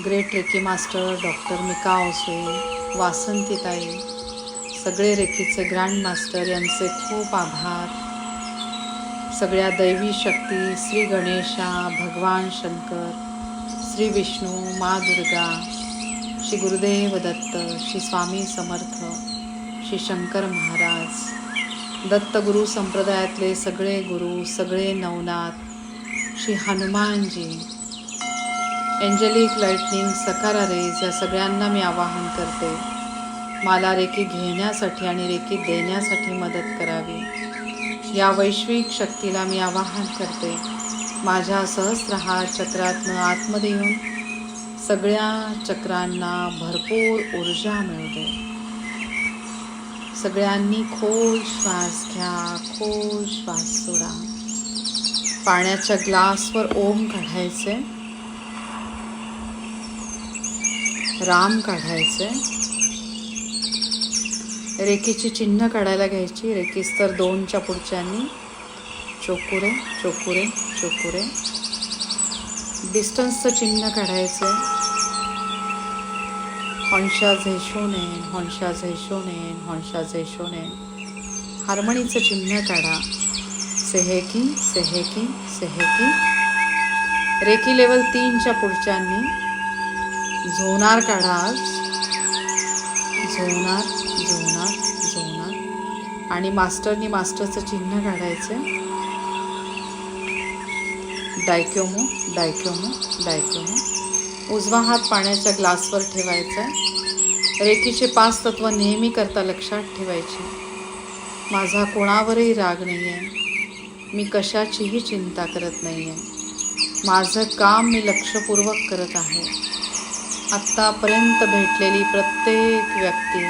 Great reiki master doctor Mika असो वासंतीताई सगळे रेखीचे ग्रँड मास्टर यांचे खूप आभार. सगळ्या दैवी शक्ती श्री गणेशा भगवान शंकर श्री विष्णू मा दुर्गा श्री गुरुदेव दत्त श्री स्वामी समर्थ श्री शंकर महाराज दत्तगुरु संप्रदायातले सगळे गुरु सगळे नवनाथ श्री हनुमानजी एंजेलिक लाईटनिंग सकारा रेज या सगळ्यांना मी आवाहन करते. मला रेकी घेण्यासाठी आणि रेकी देण्यासाठी मदत करावी. या वैश्विक शक्तीला मी आवाहन करते. माझ्या सहस्रहार चक्रातनं आतमध्ये येऊन सगळ्या चक्रांना भरपूर ऊर्जा मिळते. सगळ्यांनी खोल श्वास घ्या खोल श्वास सोडा. पाण्याच्या ग्लासवर ओम काढायचे. राम काढायचं आहे रेखेची चिन्ह काढायला घ्यायची. रेकीस तर दोनच्या पुढच्यांनी चोकुरे चोकुरे चोकुरे. डिस्टन्सचं चिन्ह काढायचं हॉन्शा झेशोने हॉन्शा झेशोने हॉन्शा झेशोने हार्मणीचं चिन्ह काढा. सेहेकी सेहेकी सेहेकी रेखी लेवल तीनच्या पुढच्यांनी झोनार काढा आज झोनार झोनार झोनार आणि मास्टरनी मास्टरचं चिन्ह काढायचं. डायक्योमो डायक्योमो डायक्योमो उजवा हात पाण्याच्या ग्लासवर ठेवायचा. रेकीचे पाच तत्व नेहमी करता लक्षात ठेवायचे. माझा कोणावरही राग नाही आहे मी कशाचीही चिंता करत नाही आहे माझं काम मी लक्षपूर्वक करत आहे. आत्तापर्यंत भेटलेली प्रत्येक व्यक्ती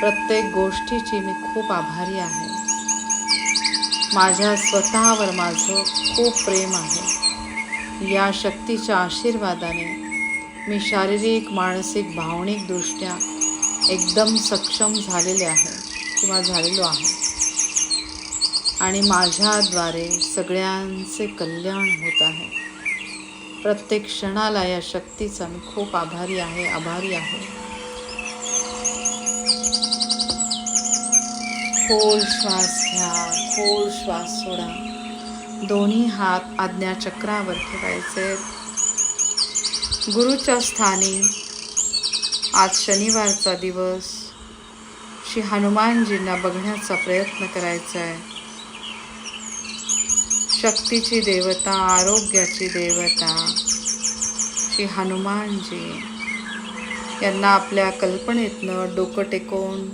प्रत्येक गोष्टीची मी खूप आभारी आहे. माझ्या स्वतःवर माझं खूप प्रेम आहे. या शक्तीच्या आशीर्वादाने मी शारीरिक मानसिक भावनिकदृष्ट्या एकदम सक्षम झालेले आहे किंवा झालेलो आहे. आणि माझ्याद्वारे सगळ्यांचे कल्याण होत आहे. प्रत्येक क्षणाला या शक्तीचा मी खूप आभारी आहे आभारी आहे. खोल श्वास घ्या खोल श्वास सोडा. दोन्ही हात आज्ञाचक्रावर ठेवायचे. गुरुच्या स्थानी आज शनिवारचा दिवस. श्री हनुमानजींना बघण्याचा प्रयत्न करायचा आहे शक्तीची देवता आरोग्याची देवता श्री हनुमानजी. यांना आपल्या कल्पनेतनं डोकं टेकवून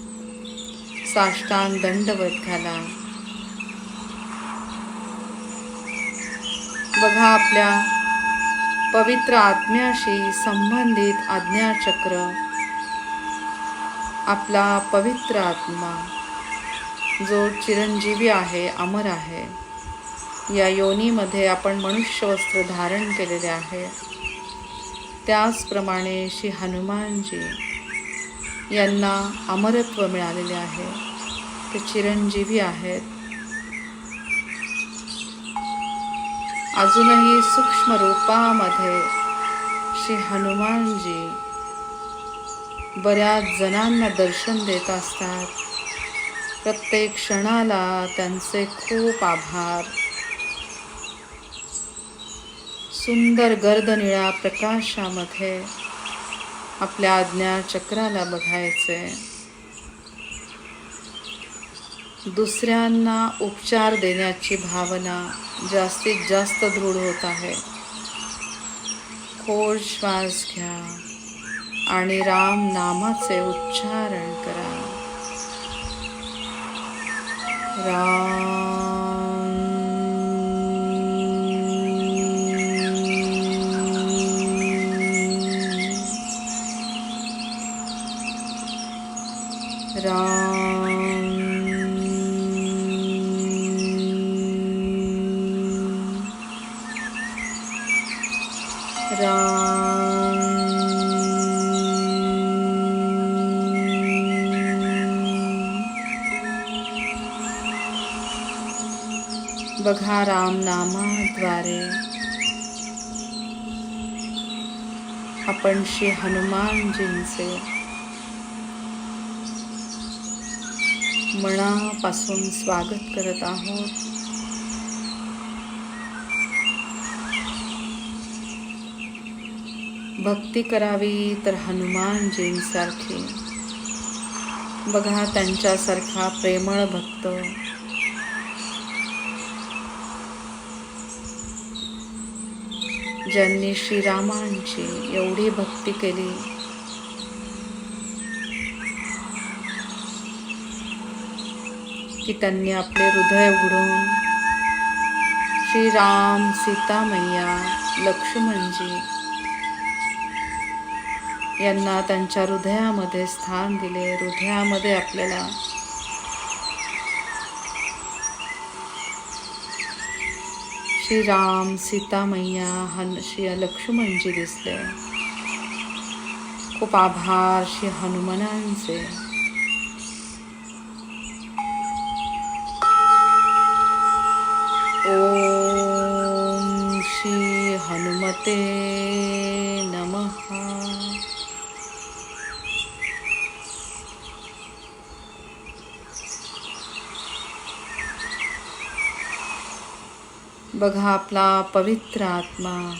साष्टांग दंडवत घाला. बघा आपल्या पवित्र आत्म्याशी संबंधित आज्ञाचक्र. आपला पवित्र आत्मा जो चिरंजीवी आहे अमर आहे. या योनीमध्ये आपण मनुष्य वस्त्र धारण केलेले आहे. त्याचप्रमाणे श्री हनुमानजी यांना अमरत्व मिळालेले आहे. ते चिरंजीवी आहेत. अजूनही सूक्ष्म रूपामध्ये श्री हनुमानजी बऱ्याच जणांना दर्शन देत असतात. प्रत्येक क्षणाला त्यांचे खूप आभार. सुंदर गर्दनिळ्या प्रकाशामध्ये आपल्या आज्ञा चक्राला बघायचे. दुसऱ्यांना उपचार देण्याची भावना जास्तीत जास्त दृढ होत आहे. खोल श्वास घ्या आणि राम नामाचे उच्चारण करा. राम राम। बघा रामनामाद्वारे आपण श्री हनुमानजींचे मनापासून स्वागत करत आहोत. भक्ती करावी तर हनुमानजींसारखी बघा त्यांच्यासारखा प्रेमळ भक्त. ज्यांनी श्रीरामांची एवढी भक्ती केली की त्यांनी आपले हृदय उघडून श्रीराम सीतामय्या लक्ष्मणजी यांना त्यांच्या हृदयामध्ये स्थान दिले. हृदयामध्ये आपल्याला श्रीराम सीतामय्या हन श्री लक्ष्मणजी दिसले. खूप आभार श्री हनुमानांचे. बघा आपला पवित्र आत्मा.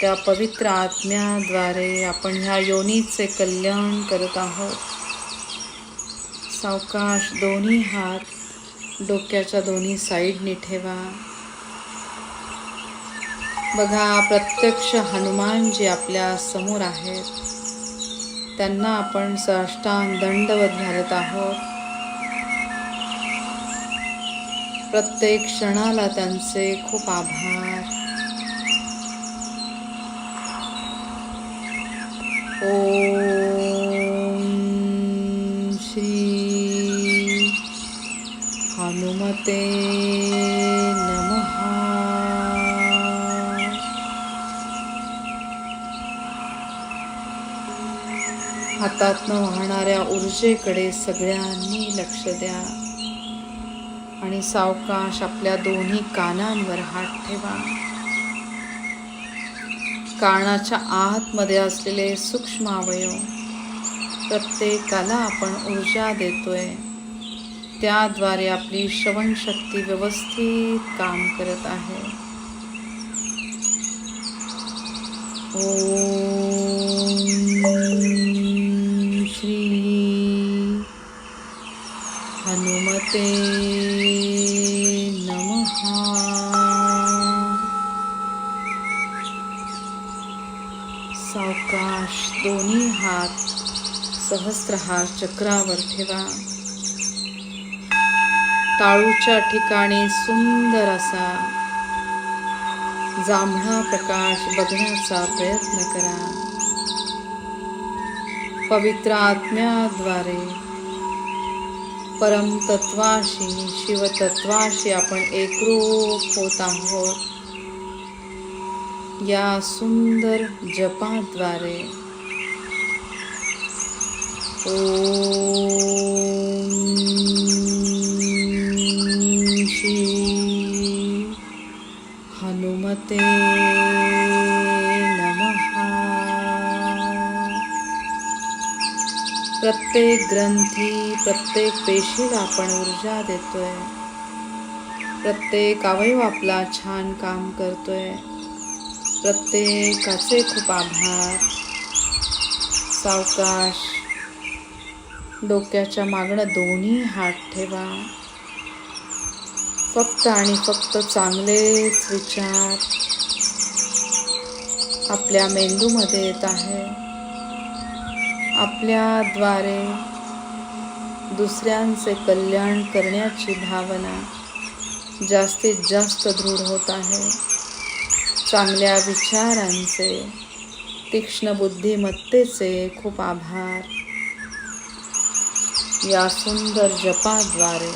त्या पवित्र आत्म्याद्वारे आपण ह्या योनीचे कल्याण करत आहोत. सावकाश दोन्ही हात डोक्याच्या दोन्ही साईडनी ठेवा. बघा प्रत्यक्ष हनुमान जे आपल्यासमोर आहेत त्यांना आपण साष्टांग दंडवत घालत आहोत. प्रत्येक क्षणाला त्यांचे खूप आभार. ओम श्री हनुमते नमः. हातातनं वाहणाऱ्या ऊर्जेकडे सगळ्यांनी लक्ष द्या. आणि सावकाश आपल्या दोन्ही कानांवर हात ठेवा. कानाच्या आतमध्ये असलेले सूक्ष्म अवयव प्रत्येकाला आपण ऊर्जा देतोय. त्याद्वारे आपली श्रवणशक्ती व्यवस्थित काम करत आहे. ओम श्री हनुमते नमः। सावकाश दोन्ही हात सहस्रहार चक्रावर ठेवा. टाळूच्या ठिकाणी सुंदर असा जांभळा प्रकाश बघण्याचा प्रयत्न करा. पवित्र आत्म्याद्वारे परमतत्वाशी शिवतत्वाशी आपण एकरूप होत आहोत. या सुंदर जपाद्वारे ओ श्री हनुमते प्रत्येक ग्रंथी प्रत्येक पेशीला आपण ऊर्जा देतोय. प्रत्येक अवयव आपला छान काम करतोय. प्रत्येकाचे खूप आभार. सावकाश डोक्याच्या मागणं दोन्ही हात ठेवा. फक्त आणि फक्त चांगलेच विचार आपल्या मेंदूमध्ये येत आहे. आपल्याद्वारे दुसऱ्यांचे कल्याण करण्याची भावना जास्तीत जास्त दृढ होत आहे. चांगल्या विचारांचे तीक्ष्ण बुद्धिमत्तेचे खूप आभार. या सुंदर जपाद्वारे.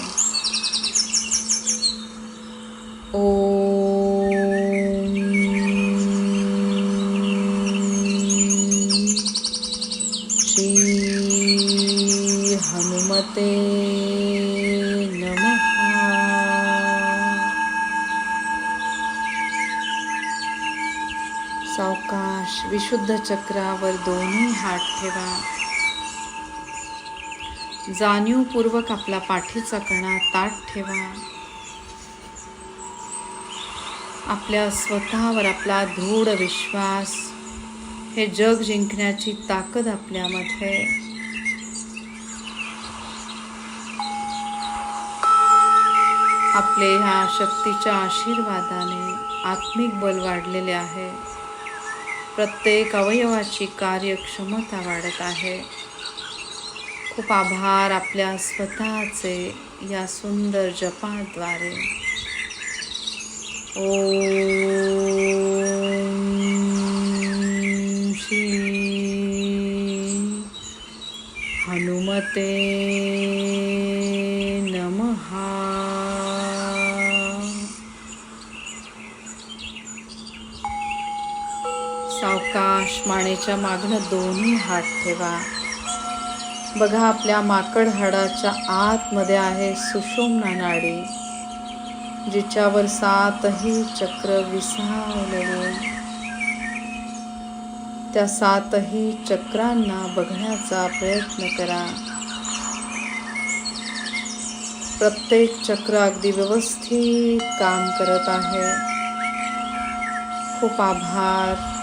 ओ ते नमः. सावकाश विशुद्ध चक्रावर दोन्ही हात ठेवा. जाणीवपूर्वक आपला पाठीचा कणा ताट ठेवा. आपल्या स्वतःवर आपला दृढ विश्वास. हे जग जिंकण्याची ताकद आपल्यामध्ये आपले ह्या शक्तीच्या आशीर्वादाने आत्मिक बल वाढलेले आहे. प्रत्येक अवयवाची कार्यक्षमता वाढत आहे. खूप आभार आपल्या स्वतःचे या सुंदर जपाद्वारे. ओ श्री हनुमते नमहा सावकाश मानेच्या मागणं दोन्ही हात ठेवा. बघा आपल्या माकड हाडाच्या आतमध्ये आहे सुषुम्ना नाडी जिच्यावर सातही चक्र विसावलेले. त्या सातही चक्रांना बघण्याचा प्रयत्न करा. प्रत्येक चक्र अगदी व्यवस्थित काम करत आहे. खूप आभार.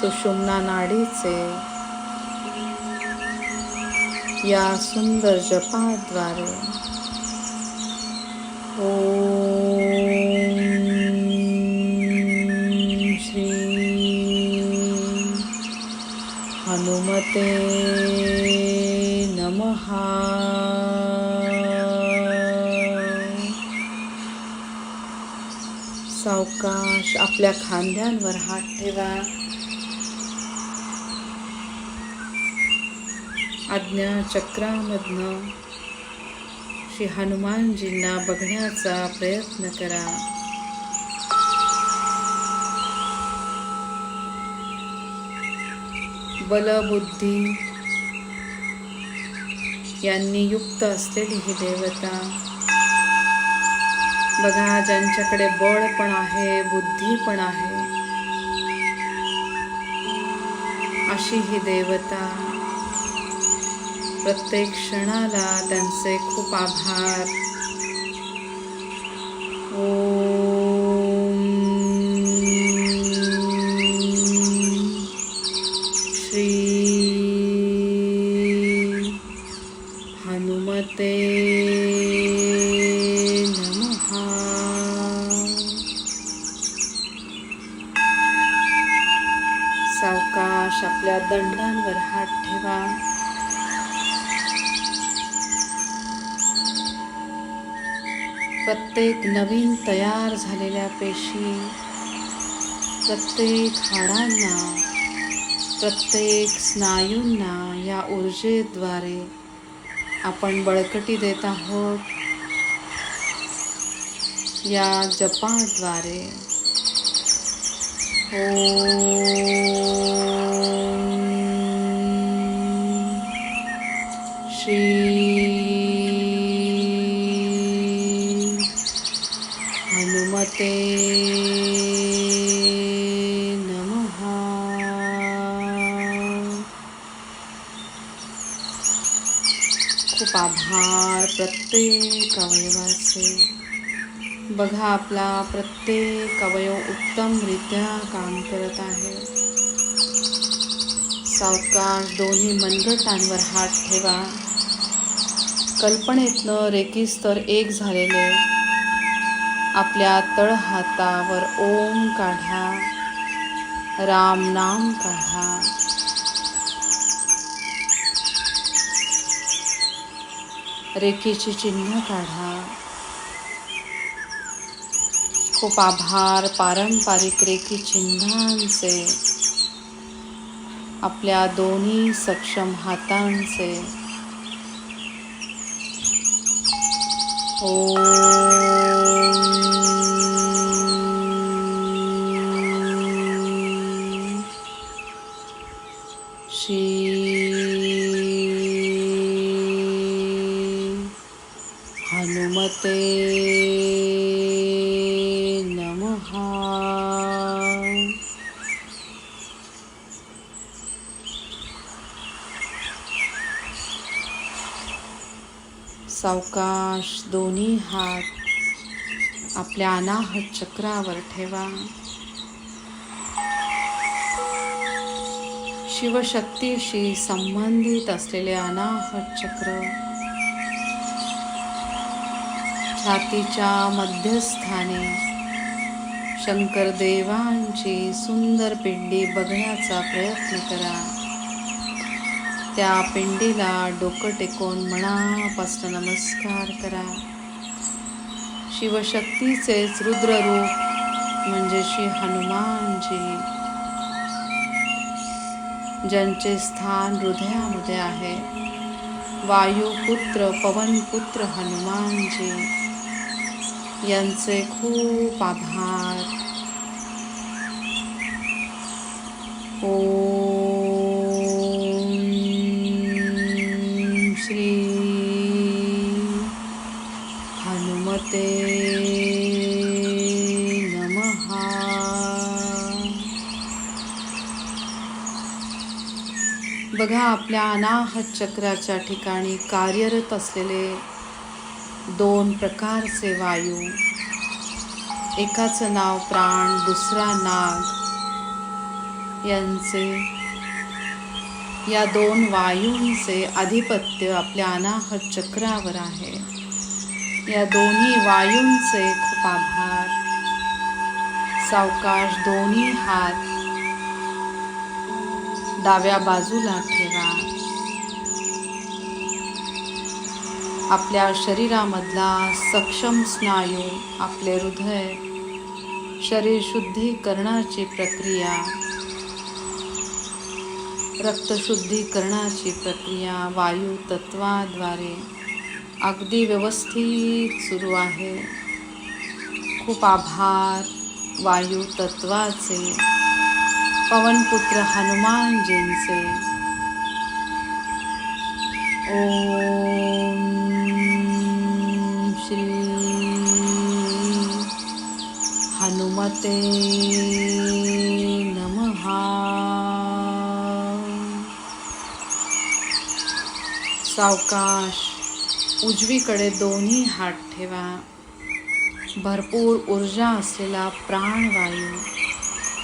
सुषुम्ना नाडीचे. या सुंदर जपाद्वारे. ओम श्री हनुमते नमहा सावकाश आपल्या खांद्यांवर हात ठेवा. आज्ञाचक्रामधनं श्री हनुमानजींना बघण्याचा प्रयत्न करा. बलबुद्धी यांनी युक्त असलेली ही देवता. बघा ज्यांच्याकडे बळ पण आहे बुद्धी पण आहे अशी ही देवता. प्रत्येक क्षणाला त्यांचे खूप आभार. प्रत्येक नवीन तयार झालेल्या पेशी प्रत्येक हाडांना प्रत्येक स्नायूंना या ऊर्जेद्वारे आपण बळकटी देत आहोत. या जपाद्वारे. ओ श्री प्रत्येक अवयवाचे. बघा आपला प्रत्येक अवयव उत्तमरित्या काम करत आहे. सावकाश दोन्ही मनगटांवर हात ठेवा. कल्पनेतनं रेकीस्तर एक झालेले. आपल्या तळहातावर ओम काढा. राम नाम काढा. रेखीची चिन्ह काढा. खूप आभार पारंपरिक रेखी चिन्हांचे. आपल्या दोन्ही सक्षम हातांचे. ओम. सावकाश दोन्ही हात आपल्या अनाहत चक्रावर ठेवा. शिवशक्तीशी संबंधित असलेले अनाहत चक्र छातीच्या मध्यस्थानी शंकरदेवांची सुंदर पिंडी बघण्याचा प्रयत्न करा. त्या पिंडीला डोकं टेकून मनापासून नमस्कार करा. शिवशक्तीचेच रुद्ररूप म्हणजे श्री हनुमानजी. ज्यांचे स्थान हृदयामध्ये आहे वायुपुत्र पवनपुत्र हनुमानजी यांचे खूप आभार. ओम आपल्या अनाहत चक्राच्या ठिकाणी कार्यरत असलेले दोन प्रकारचे वायू एकाचं नाव प्राण दुसरा नाग. यांचे या दोन वायूंचे आधिपत्य आपल्या अनाहत चक्रावर आहे. या दोन्ही वायूंचे खूप आभार. सावकाश दोन्ही हात डाव्या बाजूला ठेवा. आपल्या शरीरामधला सक्षम स्नायू आपले हृदय शरीर शुद्धीकरणाची प्रक्रिया रक्तशुद्धीकरणाची प्रक्रिया वायू तत्वाद्वारे अगदी व्यवस्थित सुरू आहे. खूप आभार. वायू तत्वाचे पवनपुत्र हनुमानजींचे ओम श्री हनुमते नमहा सावकाश उजवीकडे दोन्ही हात ठेवा. भरपूर ऊर्जा असलेला प्राणवायू.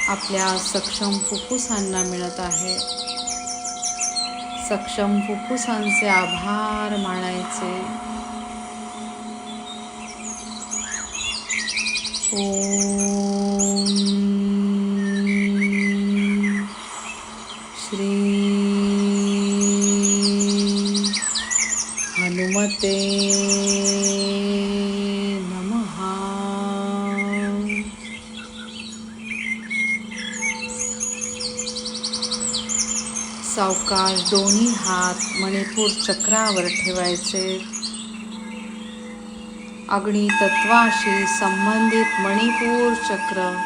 आपल्या सक्षम फुफ्फुसांना मिळत आहे. सक्षम फुफ्फुसांचे आभार मानायचे. ओम दोन्ही हात मणिपूर चक्रावर ठेवायचे. अग्नी तत्वाशी संबंधित मणिपूर चक्र.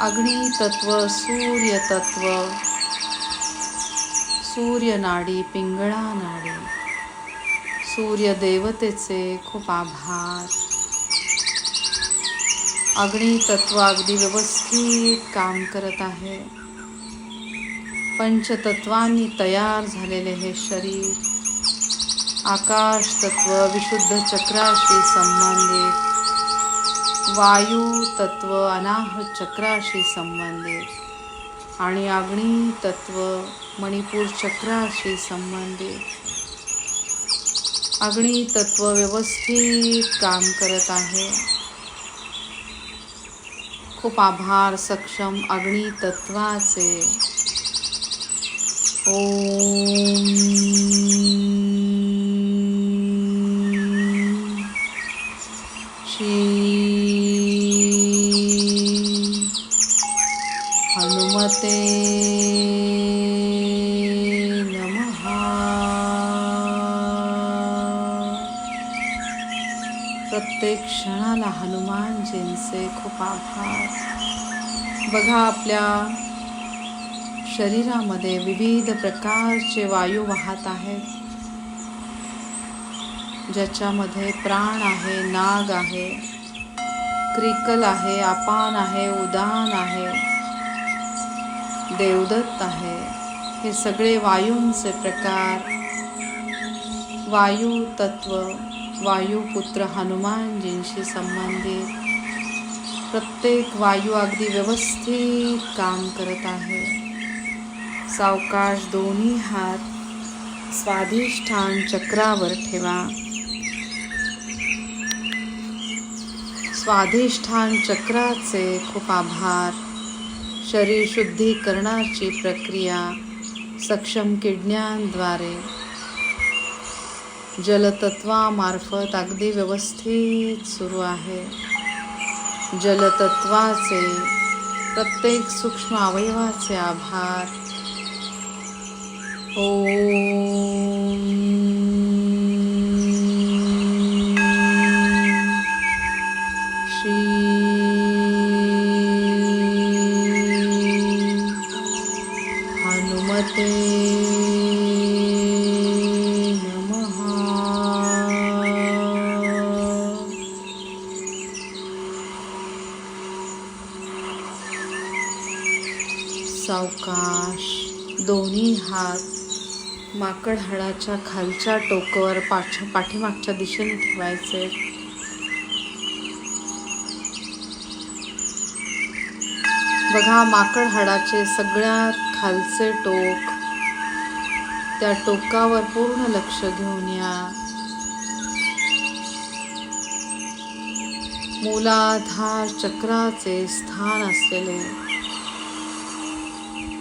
अग्नी तत्व सूर्य तत्व सूर्य नाडी पिंगळा नाडी सूर्य देवतेचे खूप आभार. अग्नी तत्व अगदी व्यवस्थित काम करत आहे. पंचतत्वांनी तयार झालेले हे शरीर आकाश तत्व विशुद्ध चक्राशी संबंधित वायू तत्व अनाह चक्राशी संबंधित आणि अग्नी तत्व मणिपूर चक्राशी संबंधित. अग्नी तत्व व्यवस्थित काम करत आहे. खूप आभार सक्षम अग्नी तत्वाचे ओम श्री हनुमते नमहा प्रत्येक क्षणाला हनुमानजींचे खूप आभार. बघा आपल्या शरीरामध्ये विविध प्रकारचे वायू वाहत आहेत. ज्याच्यामध्ये प्राण आहे नाग आहे क्रिकल आहे अपान आहे उदान आहे देवदत्त आहे. हे सगळे वायूंचे प्रकार. वायू तत्व वायुपुत्र हनुमानजींशी संबंधित. प्रत्येक वायू अगदी व्यवस्थित काम करत आहे. सावकाश दोन्ही हात स्वाधिष्ठान चक्रावर ठेवा. स्वाधिष्ठान चक्राचे खूप आभार. शरीर शुद्धीकरणाची प्रक्रिया सक्षम किडण्यांद्वारे. जलतत्वामार्फत अगदी व्यवस्थित सुरू आहे. जलतत्वाचे प्रत्येक सूक्ष्म अवयवाचे आभार. ओम हात माकड हाडाच्या खालच्या टोकावर पाठ पाठीमागच्या दिशेने ठेवायचे. बघा माकड हाडाचे सगळ्यात खालचे टोक. त्या टोकावर पूर्ण लक्ष घेऊन या. मूलाधार चक्राचे स्थान असलेले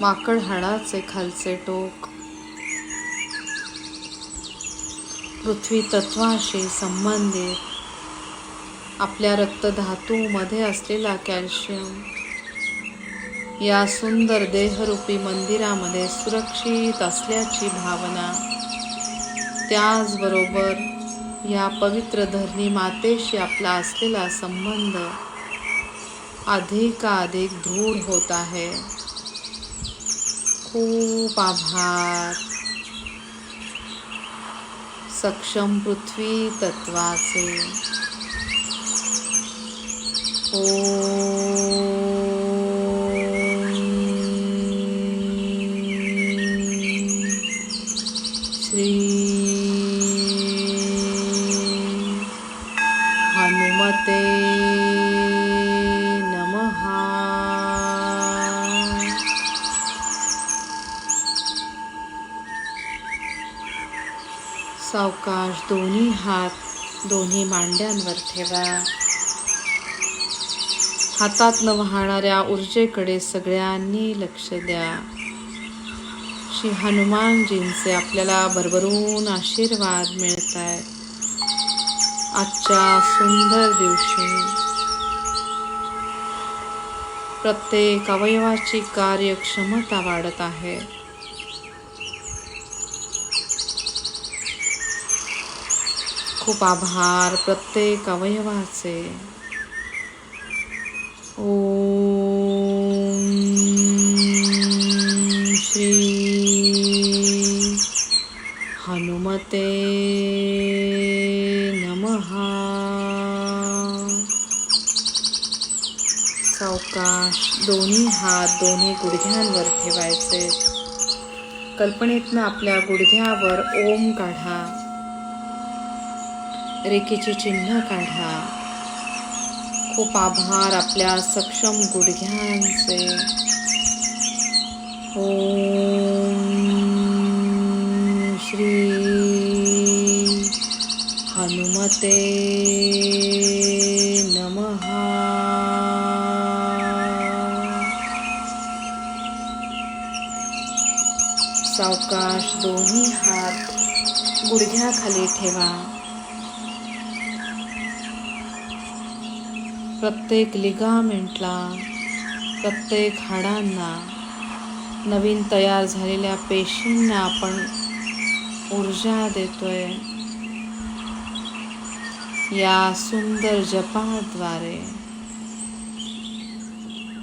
माकड हाडाचे खालचे टोक. पृथ्वी तत्वाशी संबंधित. आपल्या रक्तधातूमध्ये असलेला कॅल्शियम या सुंदर देहरूपी मंदिरामध्ये सुरक्षित असल्याची भावना. त्याचबरोबर या पवित्र धरणी मातेशी आपला असलेला संबंध अधिकाधिक दृढ होत आहे. खूप आभार. सक्षम पृथ्वी तत्वाचे. ओ श्री सावकाश दोन्ही हात दोन्ही मांड्यांवर ठेवा. हातात वाहणाऱ्या ऊर्जेकडे सगळ्यांनी लक्ष द्या. श्री हनुमानजींचे आपल्याला भरभरून आशीर्वाद मिळत आहेत आजच्या सुंदर दिवशी प्रत्येक अवयवाची कार्यक्षमता वाढत आहे. खूप आभार प्रत्येक अवयवाचे. ओम श्री हनुमते नमः. सावकाश दोन्ही हात दोन्ही गुडघ्यांवर ठेवायचे. कल्पनेतनं आपल्या गुडघ्यावर ओम काढा. रेखेचे चिन्ह काढा. खूप आभार आपल्या सक्षम गुडघ्यांचे. ओम श्री हनुमते नमः. सावकाश दोन्ही हात गुडघ्याखाली ठेवा. प्रत्येक लिगामेंटला प्रत्येक हाडांना नवीन तयार झालेल्या पेशींना आपण ऊर्जा देतोय. या सुंदर जपाद्वारे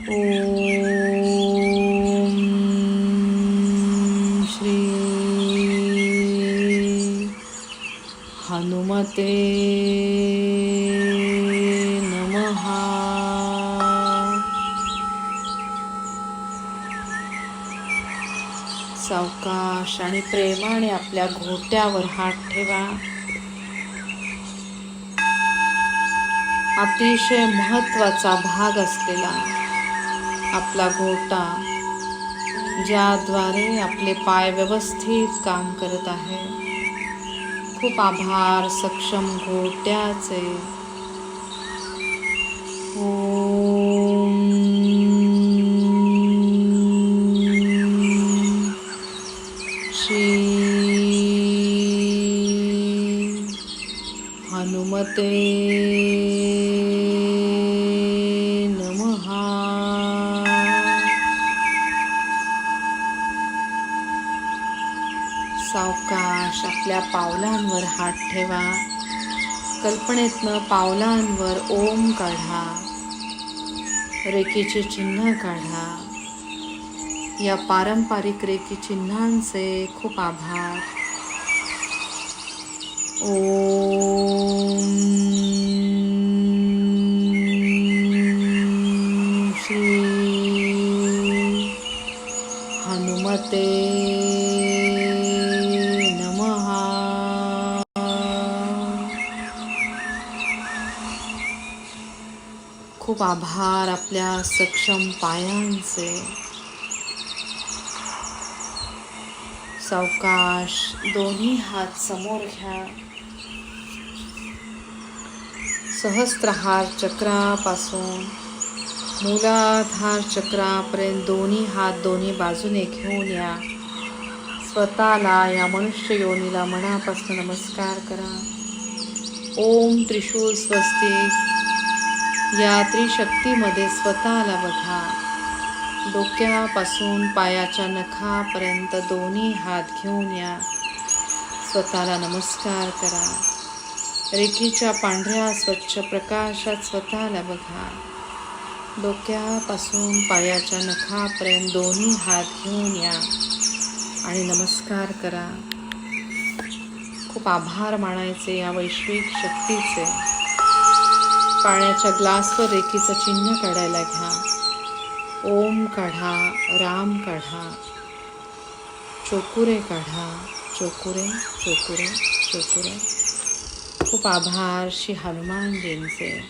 ओ आणि प्रेमाने आपल्या घोट्यावर हात ठेवा. अतिशय महत्त्वाचा भाग असलेला आपला घोटा ज्याद्वारे आपले पाय व्यवस्थित काम करत आहे. खूप आभार सक्षम घोट्याचे. ओम ठेवा. कल्पनेतनं पावलांवर ओम काढा. रेकीचे चिन्ह काढा. या पारंपरिक रेकी चिन्हांचे खूप आभार. ओम श्री हनुमते. खूप आभार आपल्या सक्षम पायांचे. सावकाश दोन्ही हात समोर घ्या. सहस्त्रहार चक्रापासून मूलाधार चक्रापर्यंत दोन्ही हात दोन्ही बाजूने घेऊन या. स्वतःला या मनुष्य योनीला मनापासून नमस्कार करा. ओम त्रिशूल स्वस्तिक या त्रिशक्तीमध्ये स्वतःला बघा. डोक्यापासून पायाच्या नखापर्यंत दोन्ही हात घेऊन या. स्वतःला नमस्कार करा. रेखीच्या पांढऱ्या स्वच्छ प्रकाशात स्वतःला बघा. डोक्यापासून पायाच्या नखापर्यंत दोन्ही हात घेऊन या आणि नमस्कार करा. खूप आभार मानायचे या वैश्विक शक्तीचे. पाण्याच्या ग्लासवर रेखीचं चिन्ह काढायला घ्या. ओम काढा राम काढा. चोकुरे काढा. चोकुरे चोकुरे चोकुरे. खूप आभार श्री हनुमानजींचे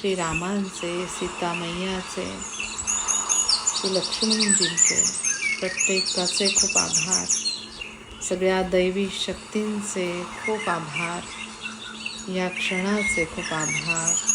श्री रामांचे सीतामय्याचे श्री लक्ष्मणजींचे प्रत्येकाचे खूप आभार. सगळ्या दैवी शक्तींचे खूप आभार. या क्षणाचे खूप आभार.